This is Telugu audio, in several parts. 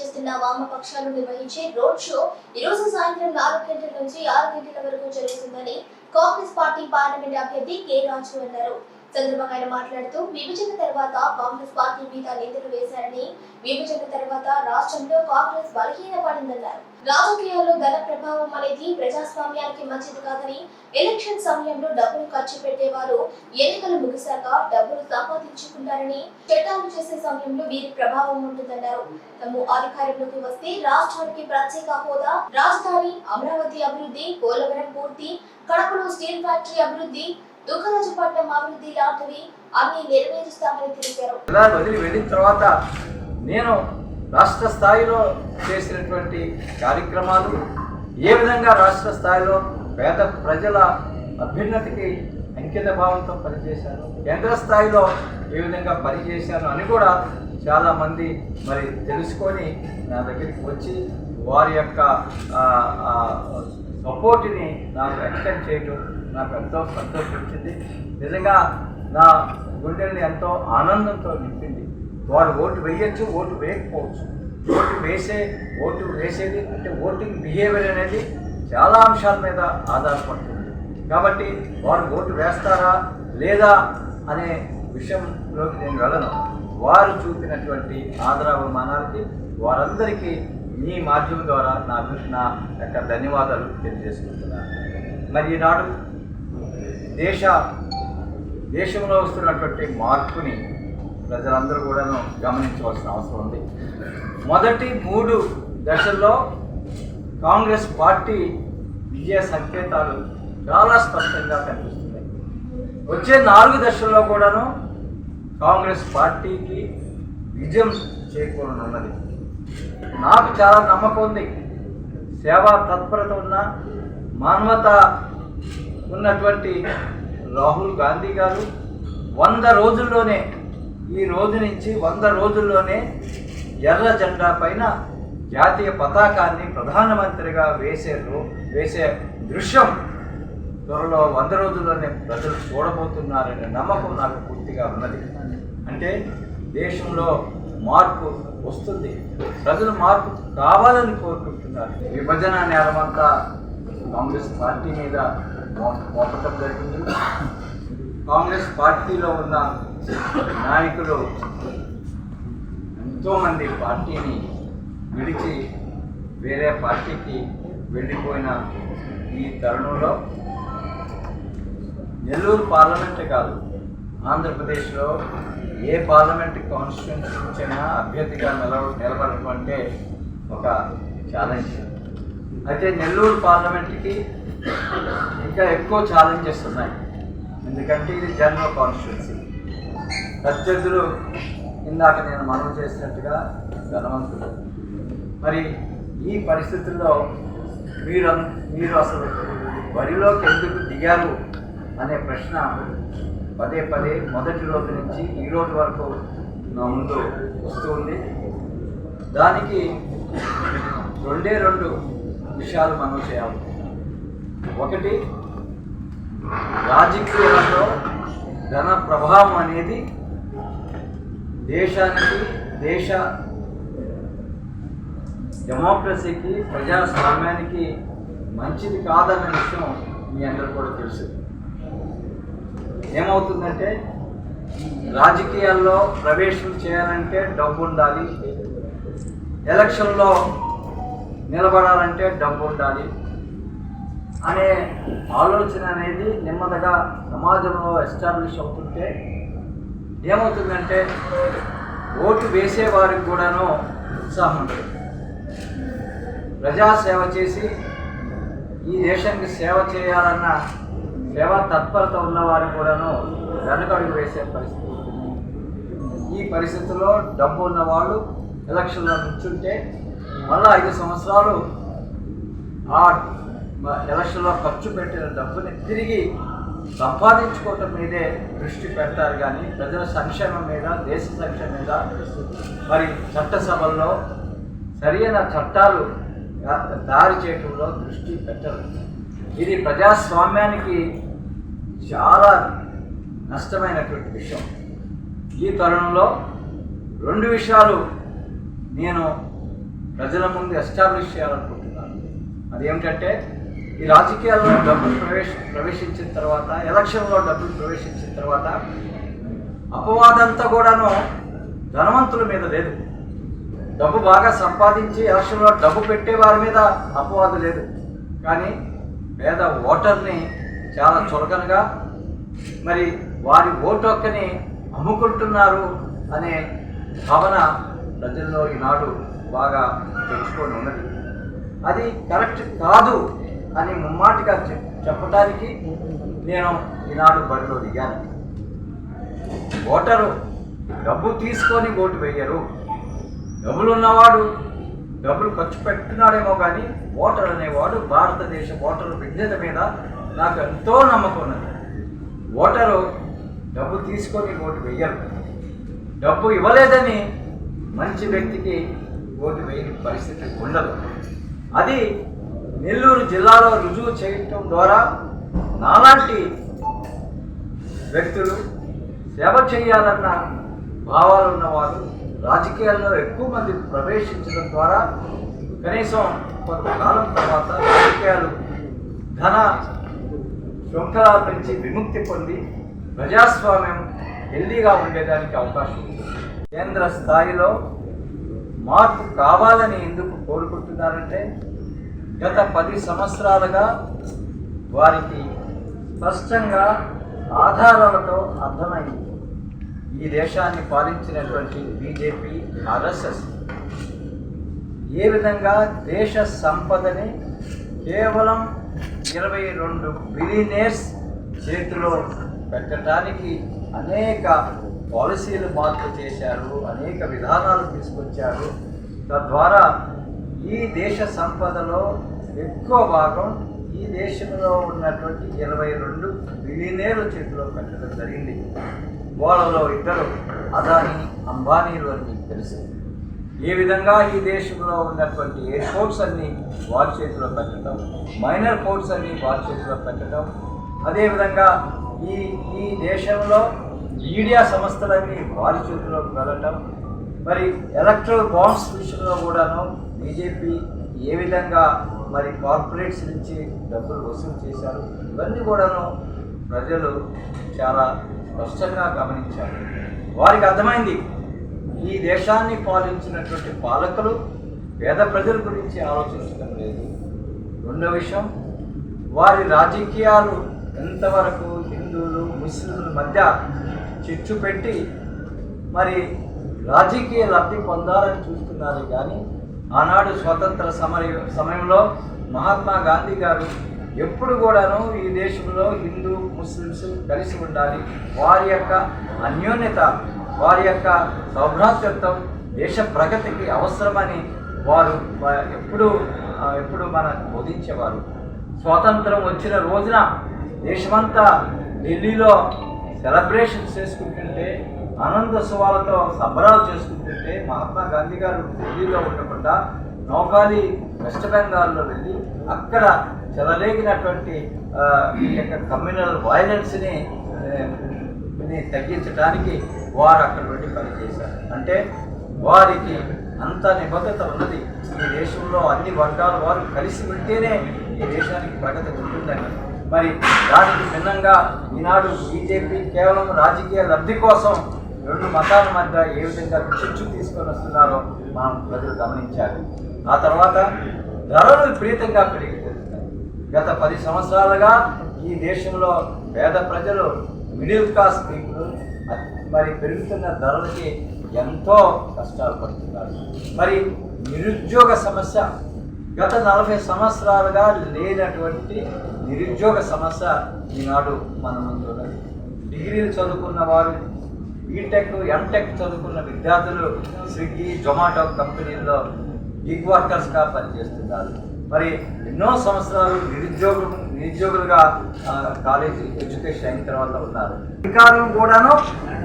చేస్తున్న వామపక్షాలు నిర్వహించే రోడ్ షో ఈ రోజు సాయంత్రం నాలుగు గంటల నుంచి ఆరు గంటల వరకు జరుగుతుందని కాంగ్రెస్ పార్టీ పార్లమెంట్ అభ్యర్థి కె రాజు అన్నారు. చంద్రబాబు ఆయన మాట్లాడుతూ విభజన తర్వాత కాంగ్రెస్ పార్టీ మీద నిందలు వేశారని విభజన తర్వాత రాష్ట్రంలో కాంగ్రెస్ బలహీనపడిందన్నారు రాజకీయాల్లో ధన ప్రభావం అనేది ప్రజాస్వామ్యానికి మంచిది కాదని ఎలక్షన్ సమయంలో డబ్బులు ఖర్చు పెట్టేవారు ఎన్నికలు ముగిశాక డబ్బులు సంపాదించుకుంటారని చట్టాలు చేసే సమయంలో వీరి ప్రభావం ఉంటుందన్నారు. తమ అధికారంలోకి వస్తే రాష్ట్రానికి ప్రత్యేక హోదా రాజధాని అమరావతి అభివృద్ధి పోలవరం పూర్తి కడపలో స్టీల్ ఫ్యాక్టరీ అభివృద్ధి దుఃఖరాజపట్నం అభివృద్ధి లాంటివి అన్ని నెరవేరుస్తామని తెలిపారు. వదిలి వెళ్ళిన తర్వాత నేను రాష్ట్ర స్థాయిలో చేసినటువంటి కార్యక్రమాలు ఏ విధంగా రాష్ట్ర స్థాయిలో పేద ప్రజల అభ్యున్నతికి అంకిత భావంతో పనిచేశాను కేంద్ర స్థాయిలో ఏ విధంగా పనిచేశాను అని కూడా చాలామంది మరి తెలుసుకొని నా దగ్గరికి వచ్చి వారి యొక్క సపోర్ట్ని నాకు ఎక్స్టెండ్ చేయటం నాకు ఎంతో సంతోషించింది నిజంగా నా గుండెల్ని ఎంతో ఆనందంతో నింపింది. వారు ఓటు వేయచ్చు ఓటు వేయకపోవచ్చు. ఓటు వేసే ఓటు వేసేది అంటే ఓటింగ్ బిహేవియర్ అనేది చాలా అంశాల మీద ఆధారపడుతుంది. కాబట్టి వారు ఓటు వేస్తారా లేదా అనే విషయంలోకి నేను వెళ్ళను. వారు చూపినటువంటి ఆదరాభిమానాలకి వారందరికీ మీ మాధ్యమం ద్వారా నా నా యొక్క ధన్యవాదాలు తెలియజేసుకుంటున్నాను. మరి ఈనాడు దేశ దేశంలో వస్తున్నటువంటి మార్పుని ప్రజలందరూ కూడాను గమనించవలసిన అవసరం ఉంది. మొదటి మూడు దశల్లో కాంగ్రెస్ పార్టీ విజయ సంకేతాలు చాలా స్పష్టంగా కనిపిస్తున్నాయి. వచ్చే నాలుగు దశల్లో కూడాను కాంగ్రెస్ పార్టీకి విజయం చేకూరనున్నది. నాకు చాలా నమ్మకం ఉంది. సేవా తత్పరత ఉన్న మానవత ఉన్నటువంటి రాహుల్ గాంధీ గారు వంద రోజుల్లోనే ఈ రోజు నుంచి వంద రోజుల్లోనే ఎర్ర జెండా పైన జాతీయ పతాకాన్ని ప్రధానమంత్రిగా వేసే రో- వేసే దృశ్యం త్వరలో వంద రోజుల్లోనే ప్రజలు చూడబోతున్నారనే నమ్మకం నాకు పూర్తిగా ఉన్నది. అంటే దేశంలో మార్పు వస్తుంది. ప్రజలు మార్పు కావాలని కోరుకుంటున్నారు. విభజన నేరమంతా కాంగ్రెస్ పార్టీ మీద పంపటం జరిగింది కాంగ్రెస్ పార్టీలో ఉన్న నాయకులు ఎంతోమంది పార్టీని విడిచి వేరే పార్టీకి వెళ్ళిపోయిన ఈ తరుణంలో నెల్లూరు పార్లమెంట్ కాదు ఆంధ్రప్రదేశ్లో ఏ పార్లమెంట్ కాన్స్టిట్యూన్సీ అయినా అభ్యర్థిగా నిలవ నిలబడటం అంటే ఒక ఛాలెంజ్ అయితే నెల్లూరు పార్లమెంట్కి ఇంకా ఎక్కువ ఛాలెంజెస్ ఉన్నాయి ఎందుకంటే ఇది జనరల్ కాన్స్టిట్యున్సీ ప్రత్యర్థులు ఇందాక నేను మనవి చేసినట్టుగా ధనవంతులు. మరి ఈ పరిస్థితుల్లో మీరు మీరు అసలు బరిలోకి ఎందుకు దిగారు అనే ప్రశ్న పదే పదే మొదటి రోజు నుంచి ఈ రోజు వరకు నా ముందు వస్తూ ఉంది. దానికి రెండే రెండు విషయాలు మనం చేయాలి. ఒకటి రాజకీయాల్లో ధన ప్రభావం అనేది దేశానికి దేశ డెమోక్రసీకి ప్రజాస్వామ్యానికి మంచిది కాదన్న విషయం మీ అందరూ కూడా తెలుసు. ఏమవుతుందంటే రాజకీయాల్లో ప్రవేశం చేయాలంటే డబ్బు ఉండాలి ఎలక్షన్లో నిలబడాలంటే డబ్బు ఉండాలి అనే ఆలోచన అనేది నెమ్మదిగా సమాజంలో ఎస్టాబ్లిష్ అవుతుంటే ఏమవుతుందంటే ఓటు వేసేవారికి కూడాను ఉత్సాహం ఉంటుంది. ప్రజాసేవ చేసి ఈ దేశానికి సేవ చేయాలన్న సేవా తత్పరత ఉన్నవారు కూడాను వెనకడుగు వేసే పరిస్థితి ఈ పరిస్థితుల్లో డబ్బు ఉన్నవాళ్ళు ఎలక్షన్లో నుంచుంటే మళ్ళా ఐదు సంవత్సరాలు ఆ ఎలక్షన్లో ఖర్చు పెట్టిన డబ్బుని తిరిగి సంపాదించుకోవటం మీదే దృష్టి పెడతారు కానీ ప్రజల సంక్షేమం మీద దేశ సంక్షేమం మీద మరి చట్టసభల్లో సరైన చట్టాలు దారి చేయటంలో దృష్టి పెట్టరు. ఇది ప్రజాస్వామ్యానికి చాలా నష్టమైనటువంటి విషయం. ఈ తరుణంలో రెండు విషయాలు నేను ప్రజల ముందు ఎస్టాబ్లిష్ చేయాలనుకుంటున్నాను. అదేమిటంటే ఈ రాజకీయాల్లో డబ్బులు ప్రవేశ ప్రవేశించిన తర్వాత ఎలక్షన్లో డబ్బులు ప్రవేశించిన తర్వాత అపవాదంతా కూడాను ధనవంతుల మీద లేదు. డబ్బు బాగా సంపాదించి ఎలక్షన్లో డబ్బు పెట్టే వారి మీద అపవాదు లేదు. కానీ పేద ఓటర్ని చాలా చులకనగా మరి వారి ఓటు హక్కుని అమ్ముకుంటున్నారు అనే భావన ప్రజల్లో ఈనాడు బాగా తెలుసుకొని ఉన్నది. అది కరెక్ట్ కాదు. అని ముమ్మాటిగా చెప్పడానికి నేను ఈనాడు బరిలో దిగాను. ఓటరు డబ్బు తీసుకొని ఓటు వేయరు. డబ్బులు ఉన్నవాడు డబ్బులు ఖర్చు పెట్టున్నాడేమో కానీ ఓటర్ అనేవాడు భారతదేశ ఓటర్ విజ్ఞత మీద నాకు ఎంతో నమ్మకం ఉన్నది. ఓటరు డబ్బు తీసుకొని ఓటు వేయరు. డబ్బు ఇవ్వలేదని మంచి వ్యక్తికి ఓటు వేయని పరిస్థితి ఉండదు. అది నెల్లూరు జిల్లాలో రుజువు చేయటం ద్వారా నాలాంటి వ్యక్తులు సేవ చేయాలన్న భావాలు ఉన్నవారు రాజకీయాల్లో ఎక్కువ మంది ప్రవేశించడం ద్వారా కనీసం కొంతకాలం తర్వాత రాజకీయాలు ధన శృంఖలాల నుంచి విముక్తి పొంది ప్రజాస్వామ్యం హెల్దీగా ఉండేదానికి అవకాశం ఉంది. కేంద్ర స్థాయిలో మార్పు కావాలని ఎందుకు కోరుకుంటున్నారంటే గత పది సంవత్సరాలుగా వారికి స్పష్టంగా ఆధారాలతో అర్థమైంది. ఈ దేశాన్ని పాలించినటువంటి బీజేపీ ఆర్ఎస్ఎస్ ఏ విధంగా దేశ సంపదని కేవలం ఇరవై రెండు బిలియనేర్స్ చేతిలో పెట్టడానికి అనేక పాలసీలు మార్పు చేశారు అనేక విధానాలు తీసుకొచ్చారు. తద్వారా ఈ దేశ సంపదలో ఎక్కువ భాగం ఈ దేశంలో ఉన్నటువంటి ఇరవై రెండు బిలియనేర్ల చేతిలో పెట్టడం జరిగింది. వాళ్ళలో ఇద్దరు అదాని అంబానీలు అని మీకు తెలుసు. ఏ విధంగా ఈ దేశంలో ఉన్నటువంటి ఎయిర్పోర్ట్స్ అన్ని వారి చేతిలో పెట్టడం మైనర్ పోర్ట్స్ అన్ని వారి చేతిలో పెట్టడం అదేవిధంగా ఈ ఈ దేశంలో మీడియా సంస్థలన్నీ వారి చేతిలోకి వెళ్ళటం మరి ఎలక్ట్రల్ బాండ్స్ విషయంలో కూడాను బీజేపీ ఏ విధంగా మరి కార్పొరేట్స్ నుంచి డబ్బులు వసూలు చేశారు? ఇవన్నీ కూడాను ప్రజలు చాలా స్పష్టంగా గమనించారు. వారికి అర్థమైంది ఈ దేశాన్ని పాలించినటువంటి పాలకులు పేద ప్రజల గురించి ఆలోచించడం లేదు. రెండో విషయం వారి రాజకీయాలు ఎంతవరకు హిందువులు ముస్లింల మధ్య చిచ్చు పెట్టి మరి రాజకీయ లబ్ధి పొందాలని చూస్తున్నారు కానీ ఆనాడు స్వతంత్ర సమయ సమయంలో మహాత్మా గాంధీ గారు ఎప్పుడు కూడాను ఈ దేశంలో హిందూ ముస్లిమ్స్ కలిసి ఉండాలి. వారి యొక్క అన్యోన్యత వారి యొక్క సౌభ్రాతృత్వం దేశ ప్రగతికి అవసరమని వారు ఎప్పుడు ఎప్పుడు మన బోధించేవారు. స్వాతంత్రం వచ్చిన రోజున దేశమంతా ఢిల్లీలో సెలబ్రేషన్స్ చేసుకుంటుంటే ఆనందోత్సవాలతో సంబరాలు చేసుకుంటుంటే మహాత్మా గాంధీ గారు ఢిల్లీలో ఉండకుండా నౌకాలి వెస్ట్ బెంగాల్లో వెళ్ళి అక్కడ చెలరేగినటువంటి ఈ యొక్క కమ్యూనల్ వైలెన్స్ని తగ్గించడానికి వారు అక్కడ వెళ్ళి పనిచేశారు. అంటే వారికి అంత నిబద్ధత ఉన్నది. ఈ దేశంలో అన్ని వర్గాల వారు కలిసి ఉంటేనే ఈ దేశానికి ప్రగతి ఉంటుందని. మరి దానికి భిన్నంగా ఈనాడు బీజేపీ కేవలం రాజకీయ లబ్ధి కోసం రెండు మతాల మధ్య ఏ విధంగా చర్చ తీసుకొని వస్తున్నారో మనం ప్రజలు గమనించాలి. ఆ తర్వాత ధరలు విపరీతంగా పెరిగిపోతున్నాయి. గత పది సంవత్సరాలుగా ఈ దేశంలో పేద ప్రజలు మిడిల్ క్లాస్ పీపుల్ మరి పెరుగుతున్న ధరలకి ఎంతో కష్టాలు పడుతున్నారు. మరి నిరుద్యోగ సమస్య గత నలభై సంవత్సరాలుగా లేనటువంటి నిరుద్యోగ సమస్య ఈనాడు మన ముందు ఉన్నది డిగ్రీలు చదువుకున్న వారు బీటెక్ ఎంటెక్ చదువుకున్న విద్యార్థులు స్విగ్గీ జొమాటో కంపెనీల్లో గిగ్ వర్కర్స్గా పనిచేస్తున్నారు. మరి ఎన్నో సంవత్సరాలు నిరుద్యోగులు నిరుద్యోగులుగా కాలేజీ ఎడ్యుకేషన్ అయిన తర్వాత ఉన్నారు. అధికారులు కూడాను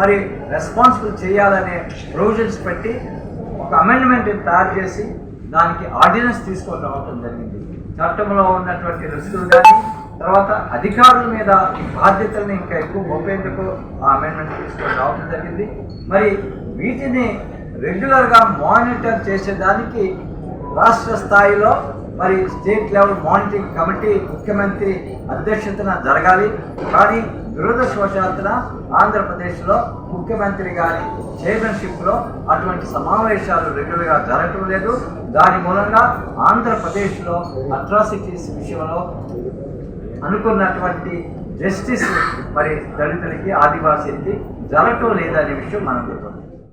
మరి రెస్పాన్సిబుల్ చేయాలనే ప్రొవిజన్స్ పెట్టి ఒక అమెండ్మెంట్ తయారు చేసి దానికి ఆర్డినెన్స్ తీసుకొని రావటం జరిగింది చట్టంలో ఉన్నటువంటి రిస్కులు కానీ తర్వాత అధికారుల మీద ఈ బాధ్యతల్ని ఇంకా ఎక్కువ మోపేందుకు ఆ అమెండ్మెంట్ తీసుకొని రావడం జరిగింది. మరి వీటిని రెగ్యులర్గా మానిటర్ చేసేదానికి రాష్ట్ర స్థాయిలో మరి స్టేట్ లెవెల్ మానిటరింగ్ కమిటీ ముఖ్యమంత్రి అధ్యక్షతన జరగాలి. కానీ దురదృష్టవశాత్తున ఆంధ్రప్రదేశ్లో ముఖ్యమంత్రి గారి చైర్మన్షిప్లో అటువంటి సమావేశాలు రెగ్యులర్గా జరగటం లేదు. దాని మూలంగా ఆంధ్రప్రదేశ్లో అట్రాసిటీస్ విషయంలో అనుకున్నటువంటి జస్టిస్ మరి దళితులకి ఆదివాసీలకి జరగటం లేదనే విషయం మనం గుర్తుంది